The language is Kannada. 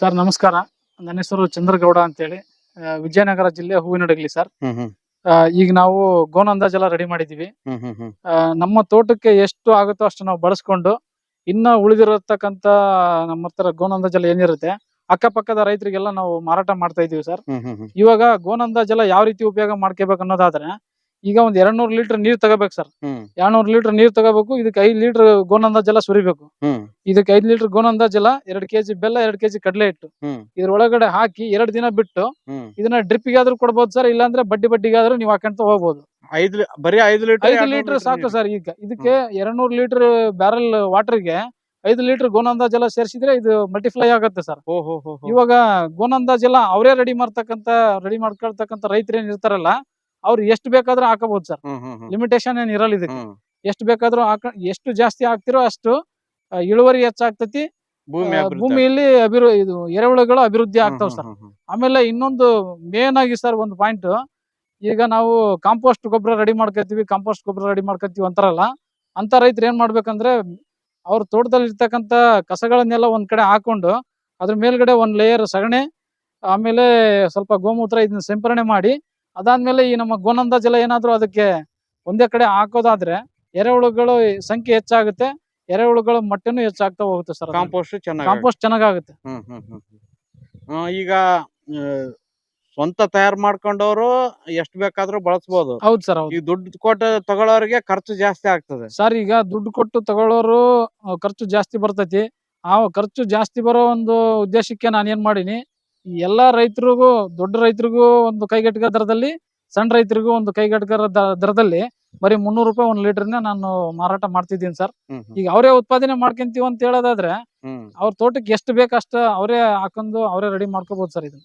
ಸರ್ ನಮಸ್ಕಾರ. ನನ್ನ ಹೆಸರು ಚಂದ್ರಗೌಡ ಅಂತೇಳಿ. ಆ, ವಿಜಯನಗರ ಜಿಲ್ಲೆ ಹೂವಿನಡಗಲಿ ಸರ್. ಹ್ಮ್ ಹ್ಮ್. ಆ, ಈಗ ನಾವು ಗೋನ್ ಅಂದಾಜೆಲ್ಲ ರೆಡಿ ಮಾಡಿದೀವಿ ಹ್ಮ್ ಹ್ಮ್ ಹ್ಮ್. ಆ, ನಮ್ಮ ತೋಟಕ್ಕೆ ಎಷ್ಟು ಆಗುತ್ತೋ ಅಷ್ಟು ನಾವು ಬಳಸ್ಕೊಂಡು ಇನ್ನ ಉಳಿದಿರತಕ್ಕಂತ ನಮ್ಮ ಹತ್ರ ಗೋನ್ ಅಂದಾಜೆಲ್ಲ ಏನಿರುತ್ತೆ ಅಕ್ಕಪಕ್ಕದ ರೈತರಿಗೆಲ್ಲ ನಾವು ಮಾರಾಟ ಮಾಡ್ತಾ ಇದೀವಿ ಸರ್. ಹ್ಮ್ ಹ್ಮ್ ಹ್ಮ್. ಇವಾಗ ಗೋನ್ ಅಂದಾಜೆಲ್ಲ ಯಾವ ರೀತಿ ಉಪಯೋಗ ಮಾಡ್ಕೋಬೇಕು ಅನ್ನೋದಾದ್ರೆ ಈಗ ಒಂದ್ ಎರಡ್ ನೂರ್ ಲೀಟರ್ ನೀರ್ ತಗೋಬೇಕು ಸರ್. ಎರಡ್ನೂರ್ ಎರಡ್ ಲೀಟರ್ ನೀರ್ ತಗೋಬೇಕು ಇದಕ್ಕೆ ಐದ್ ಲೀಟರ್ ಗೋನ್ ಜಲ ಸುರಿಬೇಕು. ಇದಕ್ ಇದಕ್ಕೆ ಐದ್ ಲೀಟರ್ ಗೋನ್ ಜಲ ಎರಡ್ ಕೆಜಿ ಬೆಲ್ಲ ಎರಡ್ ಕೆಜಿ ಕಡಲೆ ಹಿಟ್ಟು. ಇದ್ರ ಒಳಗಡೆ ಹಾಕಿ ಎರಡ್ ದಿನ ಬಿಟ್ಟು ಇದನ್ನ ಡ್ರಿಪ್ ಆದ್ರೂ ಕೊಡ್ಬೋದು ಸರ್ ಇಲ್ಲಾಂದ್ರೆ ಬಡ್ಡಿ ಬಡ್ಡಿಗಾದ್ರೂ ನೀವು ಹಾಕೊಂತ ಹೋಗ್ಬೋದು. ಐದ್ ಬರೀ ಐದು ಲೀಟರ್ ಐದು ಲೀಟರ್ ಸಾಕು ಸರ್ ಈಗ. ಇದಕ್ಕೆ ಎರಡ್ ನೂರ್ ಲೀಟರ್ ಬ್ಯಾರಲ್ ವಾಟರ್ಗೆ ಐದು ಲೀಟರ್ ಗೋನಂದಾಜೆಲ್ಲ ಸೇರಿಸಿದ್ರೆ ಇದು ಮಲ್ಟಿಫ್ಲೈ ಆಗುತ್ತೆ ಸರ್. ಇವಾಗ ಗೋನಂದ ಜಲ ಅವರೇ ರೆಡಿ ಮಾಡ್ತಕ್ಕಂತ ರೆಡಿ ಮಾಡ್ಕೊಳ್ತಕ್ಕಂತ ರೈತರೇನ್ ಇರ್ತಾರಲ್ಲ ಅವ್ರು ಎಷ್ಟು ಬೇಕಾದ್ರೂ ಹಾಕಬಹುದು ಸರ್. ಲಿಮಿಟೇಷನ್ ಏನ್ ಇರಲ್ಲ ಇದಕ್ಕೆ. ಎಷ್ಟು ಬೇಕಾದ್ರೂ ಹಾಕ ಎಷ್ಟು ಜಾಸ್ತಿ ಹಾಕ್ತಿರೋ ಅಷ್ಟು ಇಳುವರಿ ಹೆಚ್ಚಾಗ್ತತಿ. ಭೂಮಿಯಲ್ಲಿ ಅಭಿವೃ ಇದು ಎರೆಹುಳುಗಳು ಅಭಿವೃದ್ಧಿ ಆಗ್ತಾವ ಸರ್. ಆಮೇಲೆ ಇನ್ನೊಂದು ಮೇನ್ ಆಗಿ ಸರ್ ಒಂದು ಪಾಯಿಂಟ್ ಈಗ ನಾವು ಕಾಂಪೋಸ್ಟ್ ಗೊಬ್ಬರ ರೆಡಿ ಮಾಡ್ಕೊತೀವಿ ಕಾಂಪೋಸ್ಟ್ ಗೊಬ್ಬರ ರೆಡಿ ಮಾಡ್ಕೊತೀವಿ ಅಂತಾರಲ್ಲ ಅಂತ ರೈತರು ಏನ್ ಮಾಡ್ಬೇಕಂದ್ರೆ ಅವ್ರ ತೋಟದಲ್ಲಿ ಇರ್ತಕ್ಕಂತ ಕಸಗಳನ್ನೆಲ್ಲ ಒಂದ್ ಕಡೆ ಹಾಕೊಂಡು ಅದ್ರ ಮೇಲ್ಗಡೆ ಒಂದ್ ಲೇಯರ್ ಸಗಣಿ ಆಮೇಲೆ ಸ್ವಲ್ಪ ಗೋಮೂತ್ರ ಇದನ್ನ ಸಿಂಪರಣೆ ಮಾಡಿ ಅದಾದ್ಮೇಲೆ ಈ ನಮ್ಮ ಗೋನಂದ ಜಲ ಏನಾದ್ರು ಅದಕ್ಕೆ ಒಂದೇ ಕಡೆ ಹಾಕೋದಾದ್ರೆ ಎರೆಹುಳುಗಳು ಸಂಖ್ಯೆ ಹೆಚ್ಚಾಗುತ್ತೆ ಎರೆಹುಳುಗಳ ಮಟ್ಟನು ಹೆಚ್ಚಾಗ್ತಾ ಹೋಗುತ್ತೆ ಸರ್ ಕಾಂಪೋಸ್ಟ್ ಚೆನ್ನಾಗಿ ಕಾಂಪೋಸ್ಟ್ ಚೆನ್ನಾಗಾಗುತ್ತೆ. ಈಗ ಸ್ವಂತ ತಯಾರು ಮಾಡ್ಕೊಂಡವರು ಎಷ್ಟು ಬೇಕಾದ್ರೂ ಬಳಸಬಹುದು ಹೌದು ಸರ್ ಈ ದುಡ್ಡು ಕೊಟ್ಟು ತಗೊಳ್ಳೋರಿಗೆ ಖರ್ಚು ಜಾಸ್ತಿ ಆಗ್ತದೆ. ಸರ್ ಈಗ ದುಡ್ಡು ಕೊಟ್ಟು ತಗೊಳ್ಳೋರು ಖರ್ಚು ಜಾಸ್ತಿ ಬರ್ತೈತಿ. ಆ ಖರ್ಚು ಜಾಸ್ತಿ ಬರೋ ಒಂದು ಉದ್ದೇಶಕ್ಕೆ ನಾನು ಏನ್ ಮಾಡೀನಿ ಈ ಎಲ್ಲಾ ರೈತರಿಗೂ ದೊಡ್ಡ ರೈತರಿಗೂ ಒಂದು ಕೈಗೆಟಕ ದರದಲ್ಲಿ ಸಣ್ಣ ರೈತರಿಗೂ ಒಂದು ಕೈಗೆಟಕ ದರದಲ್ಲಿ ಬರೀ ಮುನ್ನೂರು ರೂಪಾಯಿ ಒಂದ್ ಲೀಟರ್ನ ನಾನು ಮಾರಾಟ ಮಾಡ್ತಿದ್ದೀನಿ ಸರ್. ಈಗ ಅವರೇ ಉತ್ಪಾದನೆ ಮಾಡ್ಕೊಂತೀವಿ ಅಂತ ಹೇಳೋದಾದ್ರೆ ಅವರ ತೋಟಕ್ಕೆ ಎಷ್ಟು ಬೇಕಷ್ಟ ಅವರೇ ಹಾಕೊಂಡು ಅವರೇ ರೆಡಿ ಮಾಡ್ಕೋಬಹುದು ಸರ್ ಇದನ್ನ.